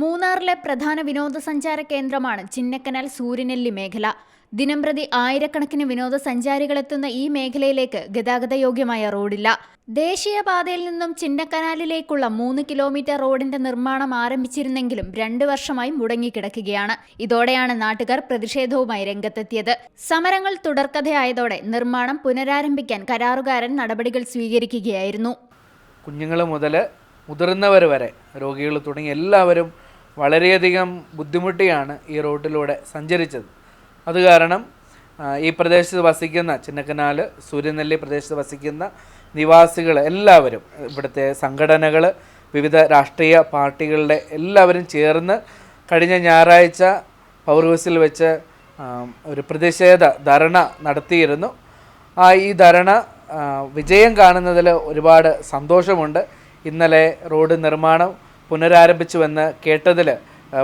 മൂന്നാറിലെ പ്രധാന വിനോദസഞ്ചാര കേന്ദ്രമാണ് ചിന്നക്കനാൽ സൂര്യനെല്ലി മേഖല. ദിനംപ്രതി ആയിരക്കണക്കിന് വിനോദസഞ്ചാരികളെത്തുന്ന ഈ മേഖലയിലേക്ക് ഗതാഗതയോഗ്യമായ റോഡില്ല. ദേശീയപാതയിൽ നിന്നും ചിന്നക്കനാലിലേക്കുള്ള മൂന്ന് കിലോമീറ്റർ റോഡിന്റെ നിർമ്മാണം ആരംഭിച്ചിരുന്നെങ്കിലും രണ്ടു വർഷമായി മുടങ്ങിക്കിടക്കുകയാണ്. ഇതോടെയാണ് നാട്ടുകാർ പ്രതിഷേധവുമായി രംഗത്തെത്തിയത്. സമരങ്ങൾ തുടർക്കഥയായതോടെ നിർമ്മാണം പുനരാരംഭിക്കാൻ കരാറുകാരൻ നടപടികൾ സ്വീകരിക്കുകയായിരുന്നു. കുഞ്ഞുങ്ങൾ മുതൽ മുതിർന്നവർ വരെ രോഗികൾ തുടങ്ങി എല്ലാവരും വളരെയധികം ബുദ്ധിമുട്ടിയാണ് ഈ റോഡിലൂടെ സഞ്ചരിച്ചത്. അത് കാരണം ഈ പ്രദേശത്ത് വസിക്കുന്ന ചിന്നക്കനാൽ സൂര്യനെല്ലി പ്രദേശത്ത് വസിക്കുന്ന നിവാസികൾ എല്ലാവരും ഇവിടുത്തെ സംഘടനകൾ വിവിധ രാഷ്ട്രീയ പാർട്ടികളുടെ എല്ലാവരും ചേർന്ന് കഴിഞ്ഞ ഞായറാഴ്ച പവർ ഹൗസിൽ വെച്ച് ഒരു പ്രതിഷേധ ധർണ നടത്തിയിരുന്നു. ആ ഈ ധർണ വിജയം കാണുന്നതിൽ ഒരുപാട് സന്തോഷമുണ്ട്. ഇന്നലെ റോഡ് നിർമ്മാണം പുനരാരംഭിച്ചുവെന്ന് കേട്ടതിൽ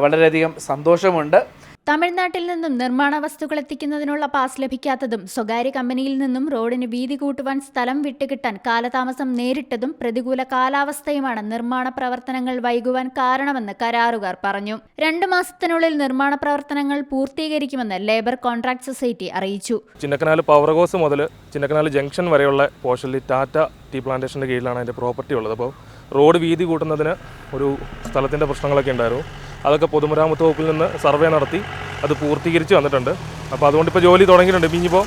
വളരെയധികം സന്തോഷമുണ്ട്. തമിഴ്നാട്ടിൽ നിന്നും നിർമ്മാണ വസ്തുക്കൾ എത്തിക്കുന്നതിനുള്ള പാസ് ലഭിക്കാത്തതും സ്വകാര്യ കമ്പനിയിൽ നിന്നും റോഡിന് വീതി കൂട്ടുവാൻ സ്ഥലം വിട്ടുകിട്ടാൻ കാലതാമസം നേരിട്ടതും പ്രതികൂല കാലാവസ്ഥയുമാണ് നിർമ്മാണ പ്രവർത്തനങ്ങൾ വൈകുവാൻ കാരണമെന്ന് കരാറുകാർ പറഞ്ഞു. രണ്ടു മാസത്തിനുള്ളിൽ നിർമ്മാണ പ്രവർത്തനങ്ങൾ പൂർത്തീകരിക്കുമെന്ന് ലേബർ കോൺട്രാക്ട് സൊസൈറ്റി അറിയിച്ചു. ചിന്നക്കനാൽ ഹൗസ് മുതൽ ചിന്നക്കനാൽ ജംഗ്ഷൻ വരെയുള്ള പോർഷനിൽ ടാറ്റ ടീ പ്ലാന്റേഷന്റെ കീഴിലാണ് അതിന്റെ പ്രോപ്പർട്ടി ഉള്ളത്. അപ്പോൾ റോഡ് വീതി കൂട്ടുന്നതിന് ഒരു സ്ഥലത്തിന്റെ പ്രശ്നങ്ങളൊക്കെ ഉണ്ടായിരുന്നു. അതൊക്കെ പൊതുമരാമത്ത് വകുപ്പിൽ നിന്ന് സർവേ നടത്തി അത് പൂർത്തീകരിച്ച് വന്നിട്ടുണ്ട്. അപ്പോൾ അതുകൊണ്ട് ഇപ്പോൾ ജോലി തുടങ്ങിയിട്ടുണ്ട്. ഇനിയിപ്പോൾ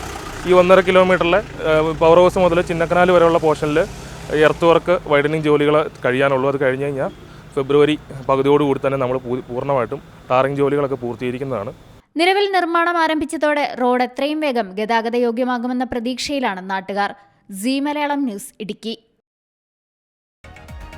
ഈ ഒന്നര കിലോമീറ്ററിലെ പവർ ഹൗസ് മുതൽ ചിന്നക്കനാൽ വരെയുള്ള പോർഷനിൽ എർത്ത് വർക്ക് വൈഡനിങ് ജോലികൾ കഴിയാനുള്ളൂ. അത് കഴിഞ്ഞ് കഴിഞ്ഞാൽ ഫെബ്രുവരി പകുതിയോടുകൂടി തന്നെ നമ്മൾ പൂർണമായിട്ടും ടാറിംഗ് ജോലികളൊക്കെ പൂർത്തീകരിക്കുന്നതാണ്. നിലവിൽ നിർമ്മാണം ആരംഭിച്ചതോടെ റോഡ് എത്രയും വേഗം ഗതാഗത യോഗ്യമാകുമെന്ന പ്രതീക്ഷയിലാണ് നാട്ടുകാർ. C Malayalam news Idukki.